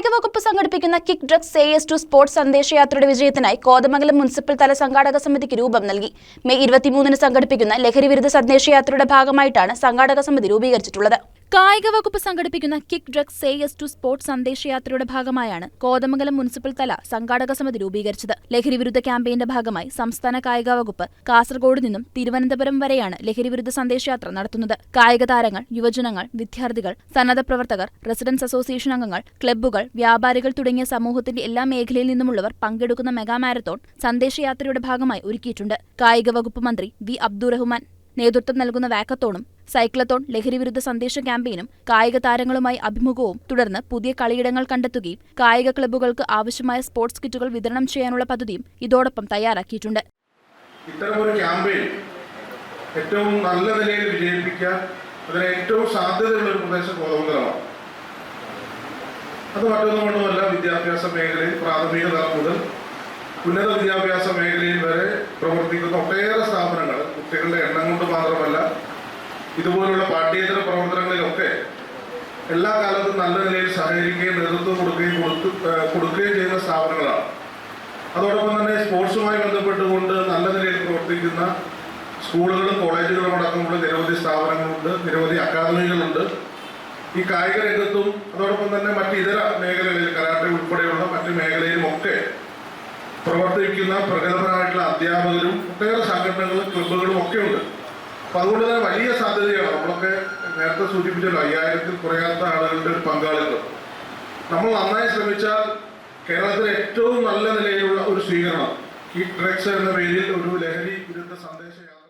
കായിക വകുപ്പ് സംഘടിപ്പിക്കുന്ന kick drugs yes to sports സന്ദേശയാത്രയുടെ വിജയത്തിനായി കോതമംഗലം മുനിസിപ്പൽ തല സംഘാടക സമിതിക്ക് രൂപം നൽകി. മെയ് ഇരുപത്തിമൂന്നിന് സംഘടിപ്പിക്കുന്ന ലഹരിവിരുദ്ധ സന്ദേശയാത്രയുടെ ഭാഗമായിട്ടാണ് സംഘാടക സമിതി രൂപീകരിച്ചിട്ടുള്ളത്. കായിക വകുപ്പ് സംഘടിപ്പിക്കുന്ന kick drugs say yes yes to sports സന്ദേശയാത്രയുടെ ഭാഗമായാണ് കോതമംഗലം മുനിസിപ്പൽ തല സംഘാടക സമിതി രൂപീകരിച്ചത്. ലഹരിവിരുദ്ധ ക്യാമ്പയിന്റെ ഭാഗമായി സംസ്ഥാന കായിക വകുപ്പ് കാസർഗോഡ് നിന്നും തിരുവനന്തപുരം വരെയാണ് ലഹരിവിരുദ്ധ സന്ദേശയാത്ര നടത്തുന്നത്. കായിക താരങ്ങൾ യുവജനങ്ങൾ വിദ്യാർത്ഥികൾ സന്നദ്ധ പ്രവർത്തകർ റെസിഡൻസ് അസോസിയേഷൻ അംഗങ്ങൾ ക്ലബ്ബുകൾ വ്യാപാരികൾ തുടങ്ങിയ സമൂഹത്തിന്റെ എല്ലാ മേഖലയിൽ നിന്നുമുള്ളവർ പങ്കെടുക്കുന്ന മെഗാ മാരത്തോൺ സന്ദേശയാത്രയുടെ ഭാഗമായി ഒരുക്കിയിട്ടുണ്ട്. കായിക വകുപ്പ് മന്ത്രി വി അബ്ദുറഹ്മാൻ നേതൃത്വം നൽകുന്ന വാക്കത്തോണും സൈക്ലത്തോൺ ലഹരിവിരുദ്ധ സന്ദേശ ക്യാമ്പയിനും കായിക താരങ്ങളുമായി അഭിമുഖവും തുടർന്ന് പുതിയ കളിയിടങ്ങൾ കണ്ടെത്തുകയും കായിക ക്ലബ്ബുകൾക്ക് ആവശ്യമായ സ്പോർട്സ് കിറ്റുകൾ വിതരണം ചെയ്യാനുള്ള പദ്ധതിയും ഇതോടൊപ്പം തയ്യാറാക്കിയിട്ടുണ്ട്. ഇത്തരമൊരു ക്യാമ്പയിൻ ഏറ്റവും നല്ല നിലയിൽ വിജയിപ്പിക്കാൻ അതിന് ഏറ്റവും സാധ്യതയുള്ള ഒരു പ്രദേശം കോതമംഗലമാണ്. അത് മറ്റൊന്നും കൊണ്ടുമല്ല വിദ്യാഭ്യാസ മേഖലയിൽ പ്രാഥമിക തലം മുതൽ ഉന്നത വിദ്യാഭ്യാസ മേഖലയിൽ വരെ പ്രവർത്തിക്കുന്ന ഒട്ടേറെ സ്ഥാപനങ്ങൾ കുട്ടികളുടെ എണ്ണം കൊണ്ട് മാത്രമല്ല ഇതുപോലുള്ള പാഠ്യേതര പ്രവർത്തനങ്ങളിലൊക്കെ എല്ലാ കാലത്തും നല്ല നിലയിൽ സഹകരിക്കുകയും നേതൃത്വം കൊടുക്കുകയും കൊടുത്തു കൊടുക്കുകയും ചെയ്യുന്ന സ്ഥാപനങ്ങളാണ്. അതോടൊപ്പം തന്നെ സ്പോർട്സുമായി ബന്ധപ്പെട്ടുകൊണ്ട് നല്ല നിലയിൽ പ്രവർത്തിക്കുന്ന സ്കൂളുകളും കോളേജുകളും അടക്കമുള്ള നിരവധി സ്ഥാപനങ്ങളുണ്ട് നിരവധി അക്കാദമികളുണ്ട്. ഈ കായിക രംഗത്തും അതോടൊപ്പം തന്നെ മറ്റ് ഇതര മേഖലകളിൽ കരാട്ടെ ഉൾപ്പെടെയുള്ള മറ്റ് മേഖലയിലും ഒക്കെ പ്രവർത്തിക്കുന്ന പ്രഗത്ഭരായിട്ടുള്ള അധ്യാപകരും ഒട്ടേറെ സംഘടനകളും ക്ലബുകളും ഒക്കെ ഉണ്ട്. അപ്പൊ അതുകൊണ്ട് തന്നെ വലിയ സാധ്യതയാണ്. നമ്മളൊക്കെ നേരത്തെ സൂചിപ്പിച്ചല്ലോ അയ്യായിരത്തിൽ കുറയാത്ത ആളുകളുടെ ഒരു പങ്കാളിത്തം. നമ്മൾ നന്നായി ശ്രമിച്ചാൽ കേരളത്തിൽ ഏറ്റവും നല്ല നിലയിലുള്ള ഒരു സ്വീകരണം ഈ ഡ്രഗ്സ് എന്ന പേരിൽ ഒരു ലഹരി വിരുദ്ധ സന്ദേശയാത്ര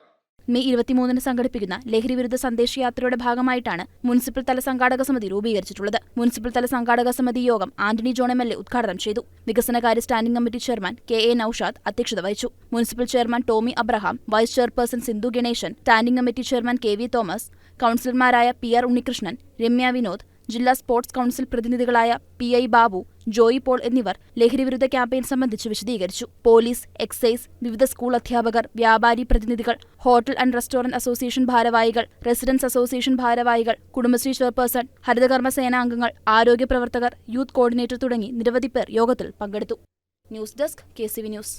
മെയ് ഇരുപത്തിമൂന്നിന് സംഘടിപ്പിക്കുന്ന ലഹരി വിരുദ്ധ സന്ദേശയാത്രയുടെ ഭാഗമായിട്ടാണ് മുനിസിപ്പൽ തല സംഘാടക സമിതി രൂപീകരിച്ചിട്ടുള്ളത്. മുനിസിപ്പൽ തല സംഘാടക സമിതി യോഗം Antony John M L A ഉദ്ഘാടനം ചെയ്തു. വികസനകാര്യ standing committee chairman K A Noushad അധ്യക്ഷത വഹിച്ചു. Municipal chairman Tomy Abraham vice chairperson Sindhu Ganesan standing committee chairman K V Thomas കൌൺസിലർമാരായ P R Unnikrishnan Ramya Vinod ജില്ലാ സ്പോർട്സ് കൌൺസിൽ പ്രതിനിധികളായ പി ഐ ബാബു ജോയി പോൾ എന്നിവർ ലഹരിവിരുദ്ധ campaign സംബന്ധിച്ച് വിശദീകരിച്ചു. പോലീസ് എക്സൈസ് വിവിധ സ്കൂൾ അധ്യാപകർ വ്യാപാരി പ്രതിനിധികൾ ഹോട്ടൽ ആൻഡ് റെസ്റ്റോറന്റ് അസോസിയേഷൻ ഭാരവാഹികൾ റെസിഡൻസ് അസോസിയേഷൻ ഭാരവാഹികൾ കുടുംബശ്രീ ചെയർപേഴ്സൺ ഹരിതകർമ്മ സേനാംഗങ്ങൾ ആരോഗ്യ പ്രവർത്തകർ യൂത്ത് കോർഡിനേറ്റർ തുടങ്ങി നിരവധി പേർ യോഗത്തിൽ പങ്കെടുത്തു. News desk K news.